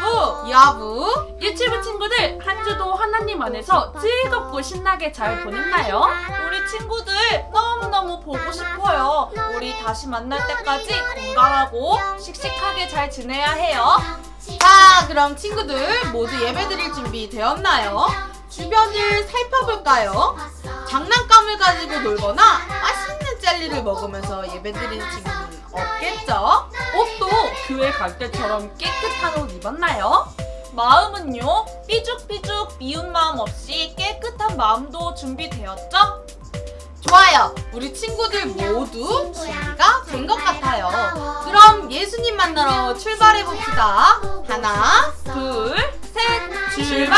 여부 여부 유치부 친구들 한 주도 하나님 안에서 즐겁고 신나게 잘 보냈나요? 우리 친구들 너무너무 보고 싶어요. 우리 다시 만날 때까지 건강하고 씩씩하게 잘 지내야 해요. 자 그럼 친구들 모두 예배 드릴 준비 되었나요? 주변을 살펴볼까요? 장난감을 가지고 놀거나 맛있는 젤리를 먹으면서 예배 드리는 친구는 없겠죠? 옷도 교회 갈 때처럼 깨끗한 옷 입었나요? 마음은요? 삐죽삐죽 미운 마음 없이 깨끗한 마음도 준비되었죠? 좋아요. 우리 친구들 모두 준비가 된 것 같아요. 그럼 예수님 만나러 출발해 봅시다. 하나, 둘, 셋, 출발!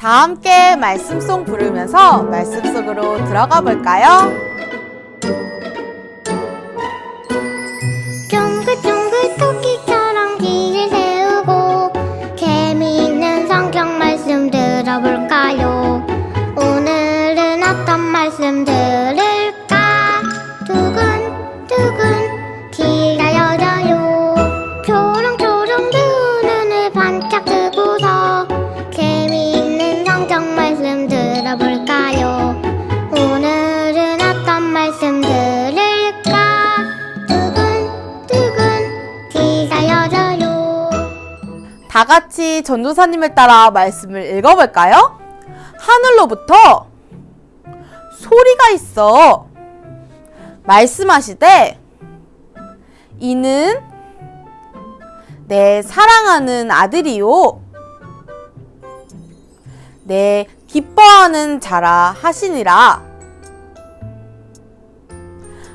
다 함께 말씀송 부르면서 말씀 속으로 들어가 볼까요? 전도사님을 따라 말씀을 읽어볼까요? 하늘로부터 소리가 있어. 말씀하시되, 이는 내 사랑하는 아들이요. 내 기뻐하는 자라 하시니라.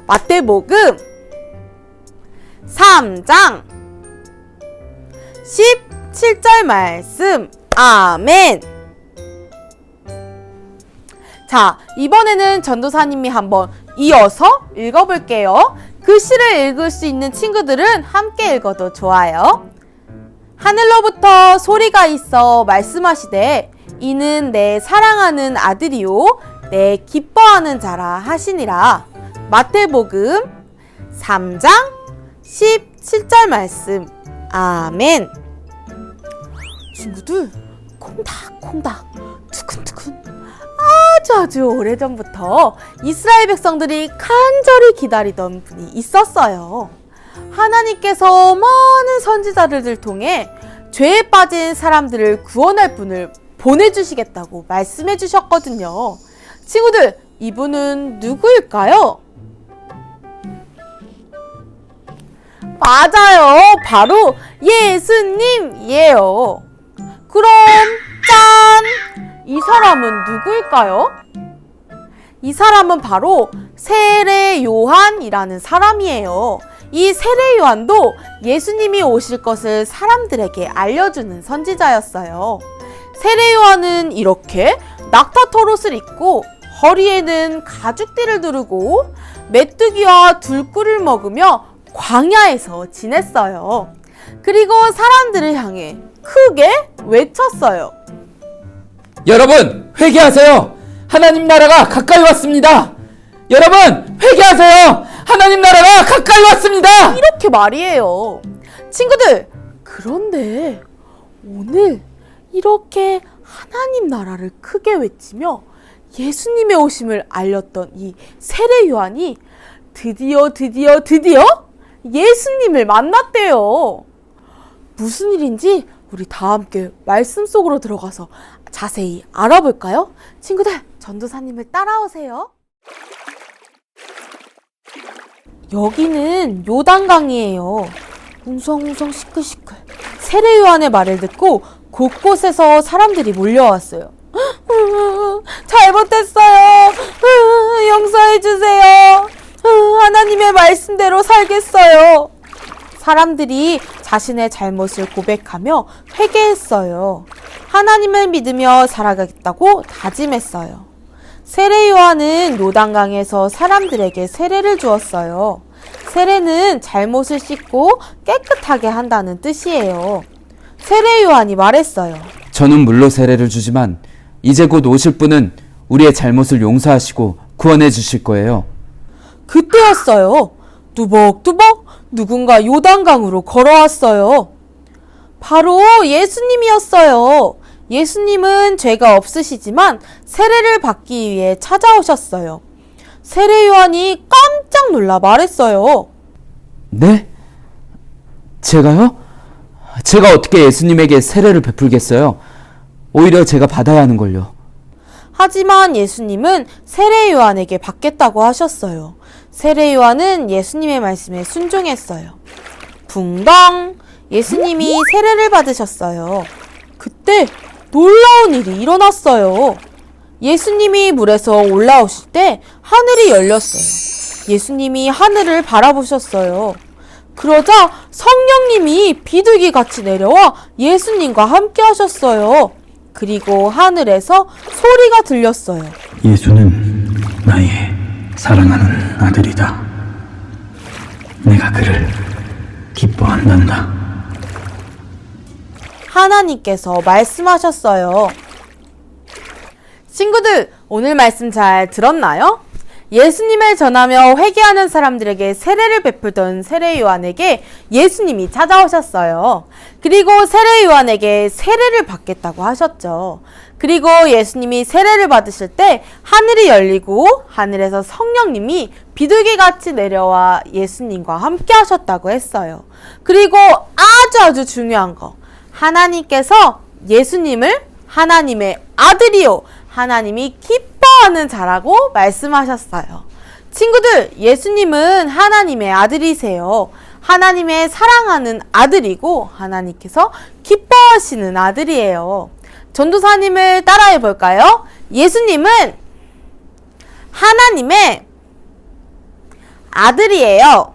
마태복음 3장 17절 말씀. 아멘. 자, 이번에는 전도사님이 한번 이어서 읽어볼게요. 글씨를 읽을 수 있는 친구들은 함께 읽어도 좋아요. 하늘로부터 소리가 있어 말씀하시되 이는 내 사랑하는 아들이요 내 기뻐하는 자라 하시니라. 마태복음 3장 17절 말씀. 아멘. 친구들, 콩닥콩닥, 두근두근. 아주 아주 오래전부터 이스라엘 백성들이 간절히 기다리던 분이 있었어요. 하나님께서 많은 선지자들을 통해 죄에 빠진 사람들을 구원할 분을 보내주시겠다고 말씀해 주셨거든요. 친구들, 이분은 누구일까요? 맞아요. 바로 예수님이에요. 그럼 짠! 이 사람은 누구일까요? 이 사람은 바로 세례 요한이라는 사람이에요. 이 세례 요한도 예수님이 오실 것을 사람들에게 알려주는 선지자였어요. 세례 요한은 이렇게 낙타 털옷을 입고 허리에는 가죽띠를 두르고 메뚜기와 둘꿀을 먹으며 광야에서 지냈어요. 그리고 사람들을 향해 크게 외쳤어요. 여러분 회개하세요. 하나님 나라가 가까이 왔습니다. 여러분 회개하세요. 하나님 나라가 가까이 왔습니다. 이렇게 말이에요. 친구들, 그런데 오늘 이렇게 하나님 나라를 크게 외치며 예수님의 오심을 알렸던 이 세례 요한이 드디어 드디어 드디어 예수님을 만났대요. 무슨 일인지 우리 다 함께 말씀 속으로 들어가서 자세히 알아볼까요? 친구들, 전도사님을 따라오세요. 여기는 요단강이에요. 웅성웅성 시끌시끌. 세례 요한의 말을 듣고 곳곳에서 사람들이 몰려왔어요. 잘못했어요. 용서해 주세요. 하나님의 말씀대로 살겠어요. 사람들이 자신의 잘못을 고백하며 회개했어요. 하나님을 믿으며 살아가겠다고 다짐했어요. 세례 요한은 요단강에서 사람들에게 세례를 주었어요. 세례는 잘못을 씻고 깨끗하게 한다는 뜻이에요. 세례 요한이 말했어요. 저는 물로 세례를 주지만 이제 곧 오실 분은 우리의 잘못을 용서하시고 구원해 주실 거예요. 그때였어요. 뚜벅뚜벅 누군가 요단강으로 걸어왔어요. 바로 예수님이었어요. 예수님은 죄가 없으시지만 세례를 받기 위해 찾아오셨어요. 세례 요한이 깜짝 놀라 말했어요. 네? 제가요? 제가 어떻게 예수님에게 세례를 베풀겠어요? 오히려 제가 받아야 하는 걸요. 하지만 예수님은 세례 요한에게 받겠다고 하셨어요. 세례 요한은 예수님의 말씀에 순종했어요. 붕덩! 예수님이 세례를 받으셨어요. 그때 놀라운 일이 일어났어요. 예수님이 물에서 올라오실 때 하늘이 열렸어요. 예수님이 하늘을 바라보셨어요. 그러자 성령님이 비둘기 같이 내려와 예수님과 함께 하셨어요. 그리고 하늘에서 소리가 들렸어요. 예수는 나의 사랑하는 아들이다. 내가 그를 기뻐한단다. 하나님께서 말씀하셨어요. 친구들, 오늘 말씀 잘 들었나요? 예수님을 전하며 회개하는 사람들에게 세례를 베풀던 세례 요한에게 예수님이 찾아오셨어요. 그리고 세례 요한에게 세례를 받겠다고 하셨죠. 그리고 예수님이 세례를 받으실 때 하늘이 열리고 하늘에서 성령님이 비둘기 같이 내려와 예수님과 함께 하셨다고 했어요. 그리고 아주 아주 중요한 거. 하나님께서 예수님을 하나님의 아들이요. 하나님이 기뻐하는 자라고 말씀하셨어요. 친구들, 예수님은 하나님의 아들이세요. 하나님의 사랑하는 아들이고 하나님께서 기뻐하시는 아들이에요. 전도사님을 따라해 볼까요? 예수님은 하나님의 아들이에요.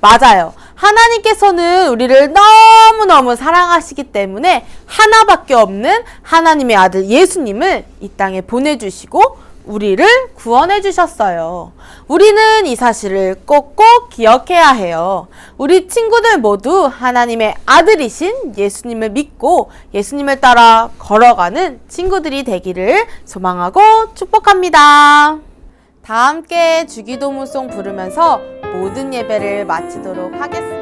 맞아요. 하나님께서는 우리를 너무너무 사랑하시기 때문에 하나밖에 없는 하나님의 아들 예수님을 이 땅에 보내주시고 우리를 구원해 주셨어요. 우리는 이 사실을 꼭꼭 기억해야 해요. 우리 친구들 모두 하나님의 아들이신 예수님을 믿고 예수님을 따라 걸어가는 친구들이 되기를 소망하고 축복합니다. 다 함께 주기도문송 부르면서 모든 예배를 마치도록 하겠습니다.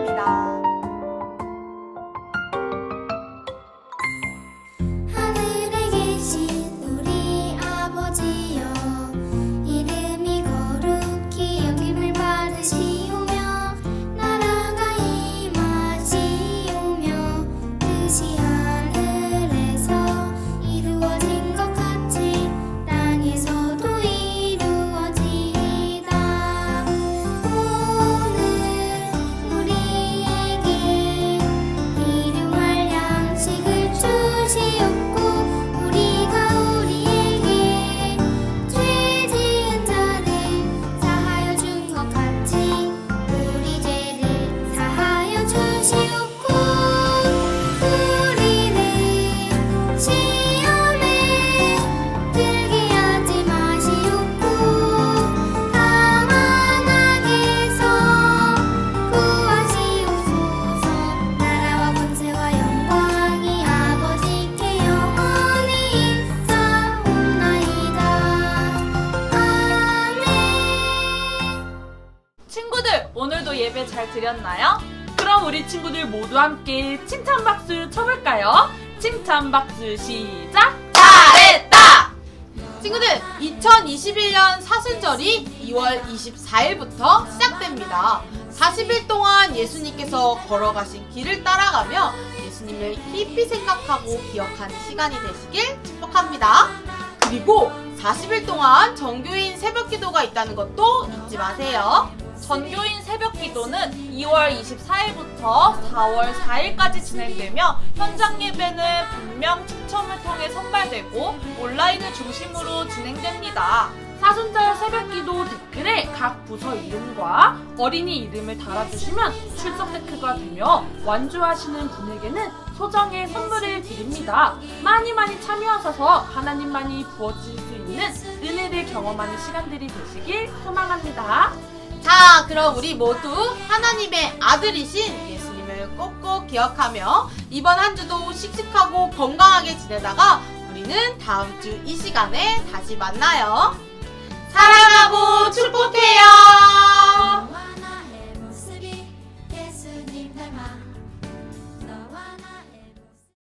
예배 잘 드렸나요? 그럼 우리 친구들 모두 함께 칭찬 박수 쳐볼까요? 칭찬 박수 시작! 잘했다! 친구들, 2021년 사순절이 2월 24일부터 시작됩니다. 40일 동안 예수님께서 걸어가신 길을 따라가며 예수님을 깊이 생각하고 기억하는 시간이 되시길 축복합니다. 그리고 40일 동안 정교인 새벽 기도가 있다는 것도 잊지 마세요. 전교인 새벽 기도는 2월 24일부터 4월 4일까지 진행되며 현장 예배는 분명 추첨을 통해 선발되고 온라인을 중심으로 진행됩니다. 사순절 새벽 기도 댓글에 각 부서 이름과 어린이 이름을 달아주시면 출석 체크가 되며 완주하시는 분에게는 소정의 선물을 드립니다. 많이 많이 참여하셔서 하나님만이 부어질 수 있는 은혜를 경험하는 시간들이 되시길 소망합니다. 자, 그럼 우리 모두 하나님의 아들이신 예수님을 꼭꼭 기억하며 이번 한 주도 씩씩하고 건강하게 지내다가 우리는 다음 주 이 시간에 다시 만나요. 사랑하고 축복해요.